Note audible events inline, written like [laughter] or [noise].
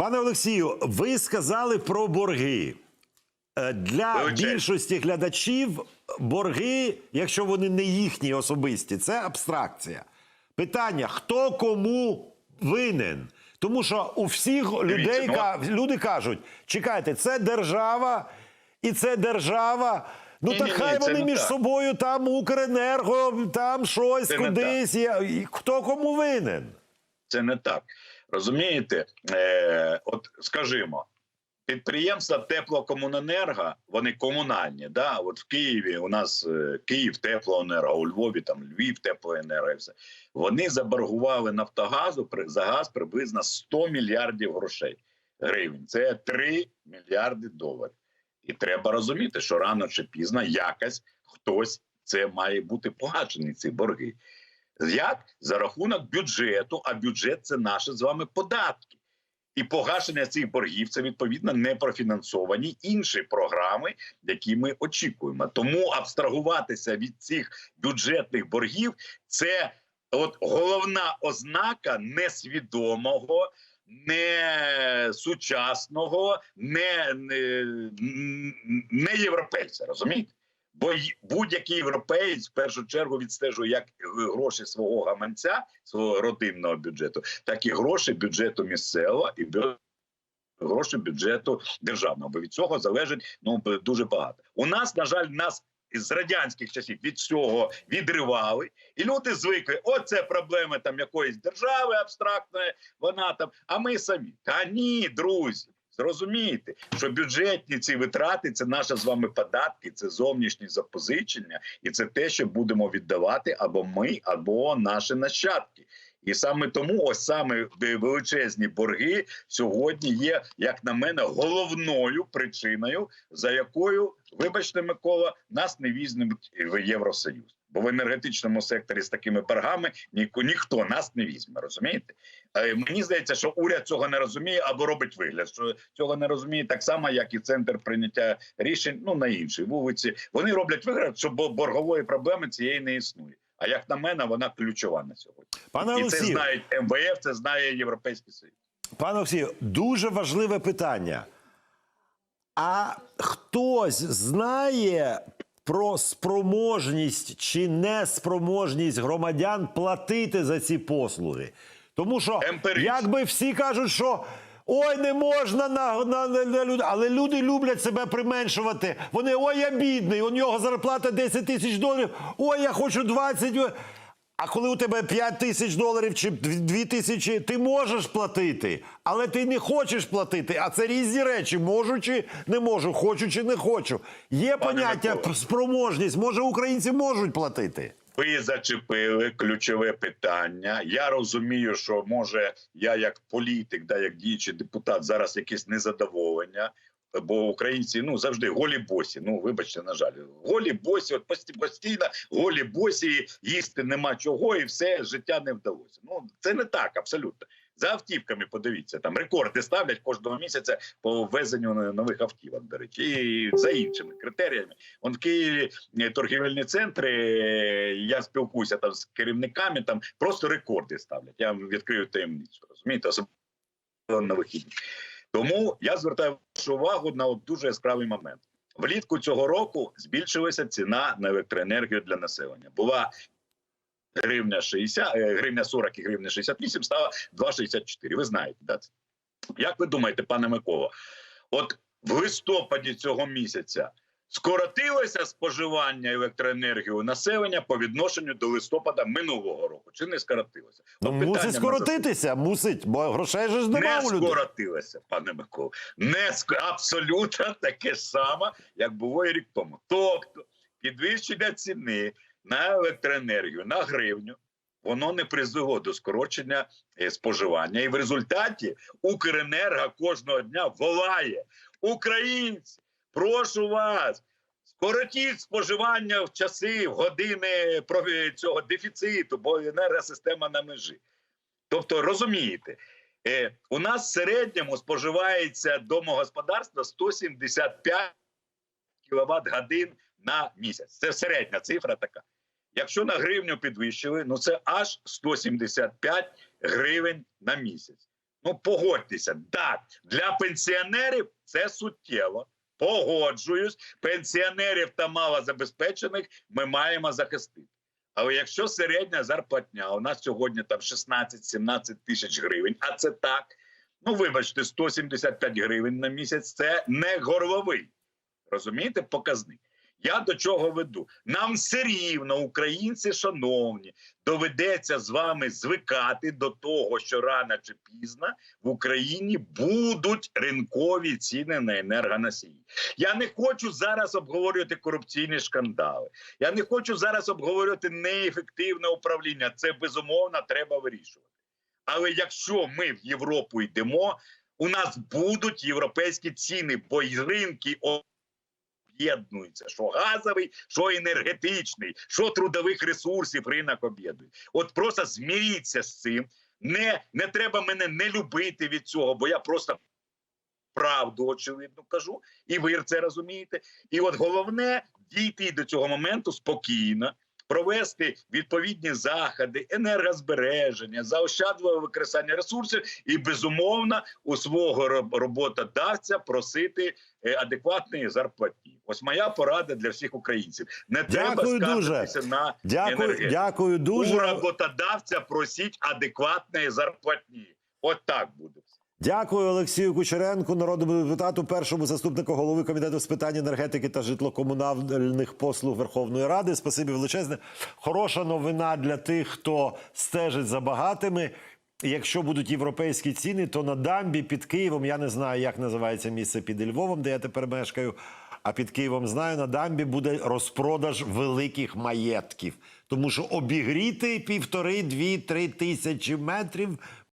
Пане Олексію, ви сказали про борги. Е, Для Вибачайте. більшості глядачів борги, якщо вони не їхні особисті, це абстракція. Питання: хто кому винен? Тому що у всіх людей ну, люди кажуть: чекайте, це держава і це держава. Ну так Ні-ні-ні, хай це вони між так. собою там Укренерго, там щось Це кудись. є. Хто кому винен? Це не так. Розумієте? Е, от скажімо, підприємства теплокомуненерго, вони комунальні. Да? От в Києві у нас е, Київ теплоенерго, у Львові там Львів теплоенерго і все. Вони заборгували Нафтогазу за газ приблизно 100 мільярдів грошей гривень. Це 3 мільярди доларів. І треба розуміти, що рано чи пізно якось хтось це має бути погашений ці борги. Як? За рахунок бюджету, а бюджет це наші з вами податки. І погашення цих боргів це відповідно не профінансовані інші програми, які ми очікуємо. Тому абстрагуватися від цих бюджетних боргів це от головна ознака несвідомого, не сучасного, не, не, не європейця. Розумієте? Бо будь-який європеєць в першу чергу відстежує як гроші свого гаманця, свого родинного бюджету, так і гроші бюджету місцевого і гроші бюджету державного. Бо від цього залежить ну дуже багато. У нас, на жаль, нас з радянських часів від цього відривали, і люди звикли. Оце проблеми там якоїсь держави абстрактної, вона там. А ми самі. Та ні, друзі. Зрозумійте, що бюджетні ці витрати це наші з вами податки, це зовнішні запозичення, і це те, що будемо віддавати або ми, або наші нащадки. І саме тому ось саме величезні борги сьогодні є, як на мене, головною причиною, за якою, вибачте, Микола, нас не візьмуть в Євросоюз. Бо в енергетичному секторі з такими боргами ніко, ніхто нас не візьме, розумієте? Е, Мені здається, що уряд цього не розуміє або робить вигляд, що цього не розуміє так само, як і центр прийняття рішень. Ну на іншій вулиці. Вони роблять вигляд, що боргової проблеми цієї не існує. А як на мене, вона ключова на сьогодні. Пане І це знають МВФ, це знає Європейський Союз. Пане Олексію, дуже важливе питання. А хтось знає про спроможність чи неспроможність громадян платити за ці послуги? Тому що, якби всі кажуть, що ой, не можна на, на, на, на люд... але люди люблять себе применшувати. Вони ой, я бідний, у нього зарплата 10 тисяч доларів, ой, я хочу 20. А коли у тебе 5 тисяч доларів чи 2 тисячі, ти можеш платити, але ти не хочеш платити. А це різні речі. Можу чи не можу, хочу чи не хочу. Є Пане поняття Микола. спроможність. Може, українці можуть платити. Ви зачепили ключове питання. Я розумію, що може я як політик, да як діючий депутат, зараз якесь незадоволення. Бо українці ну завжди голі босі. Ну вибачте, на жаль, голі босі, от пості- постійно голі босі, їсти нема чого, і все життя не вдалося. Ну це не так, абсолютно. За автівками подивіться, там рекорди ставлять кожного місяця по ввезенню нових автівок, до речі, і за іншими критеріями. Он в Києві е, торгівельні центри. е, Я спілкуюся там з керівниками, там просто рекорди ставлять. Я вам відкрию таємницю. Розумієте, особливо на вихідні. Тому я звертаю вашу увагу на от дуже яскравий момент. Влітку цього року збільшилася ціна на електроенергію для населення. Була гривня 60, е, гривня 40 і гривня 68, стала 2,64. Ви знаєте, да? Як ви думаєте, пане Миколо, от в листопаді цього місяця скоротилося споживання електроенергії у населення по відношенню до листопада минулого року? Чи не скоротилося? Ну, мусить скоротитися, мусить, бо грошей же ж нема не у людей. скоротилося, пане Микола. Не ск... абсолютно [laughs] таке ж саме, як було і рік тому. Тобто, підвищення ціни на електроенергію на гривню. Воно не призвело до скорочення е, споживання, і в результаті Укренерго кожного дня волає українці. Прошу вас, скоротіть споживання в часи, в години цього дефіциту, бо енергосистема на межі. Тобто, розумієте, е, у нас в середньому споживається домогосподарства 175 кВт годин на місяць. Це середня цифра така. Якщо на гривню підвищили, ну це аж 175 гривень на місяць. Ну, погодьтеся, так, для пенсіонерів це суттєво. Погоджуюсь, пенсіонерів та малозабезпечених ми маємо захистити. Але якщо середня зарплатня у нас сьогодні там 16-17 тисяч гривень, а це так, ну вибачте, 175 гривень на місяць це не горловий. Розумієте, показник. Я до чого веду? Нам все рівно, українці, шановні, доведеться з вами звикати до того, що рано чи пізно в Україні будуть ринкові ціни на енергоносії. Я не хочу зараз обговорювати корупційні скандали. Я не хочу зараз обговорювати неефективне управління. Це безумовно треба вирішувати. Але якщо ми в Європу йдемо, у нас будуть європейські ціни, бо й ринки об'єднуються. Що газовий, що енергетичний, що трудових ресурсів ринок об'єднує. От просто зміріться з цим. Не, не треба мене не любити від цього, бо я просто правду очевидно кажу, і ви це розумієте. І от головне дійти до цього моменту спокійно, провести відповідні заходи, енергозбереження, заощадливе використання ресурсів, і безумовно у свого роботодавця просити е, адекватної зарплатні. Ось моя порада для всіх українців. Не треба Дякую дуже. скаржитися на Дякую, енергетику. дякую У роботодавця просіть адекватної зарплатні. От так буде. Дякую Олексію Кучеренку, народному депутату, першому заступнику голови комітету з питань енергетики та житлокомунальних послуг Верховної Ради. Спасибі величезне. Хороша новина для тих, хто стежить за багатими. Якщо будуть європейські ціни, то на дамбі під Києвом я не знаю, як називається місце під Львовом, де я тепер мешкаю. А під Києвом знаю, на дамбі буде розпродаж великих маєтків. Тому що обігріти півтори, дві, три тисячі метрів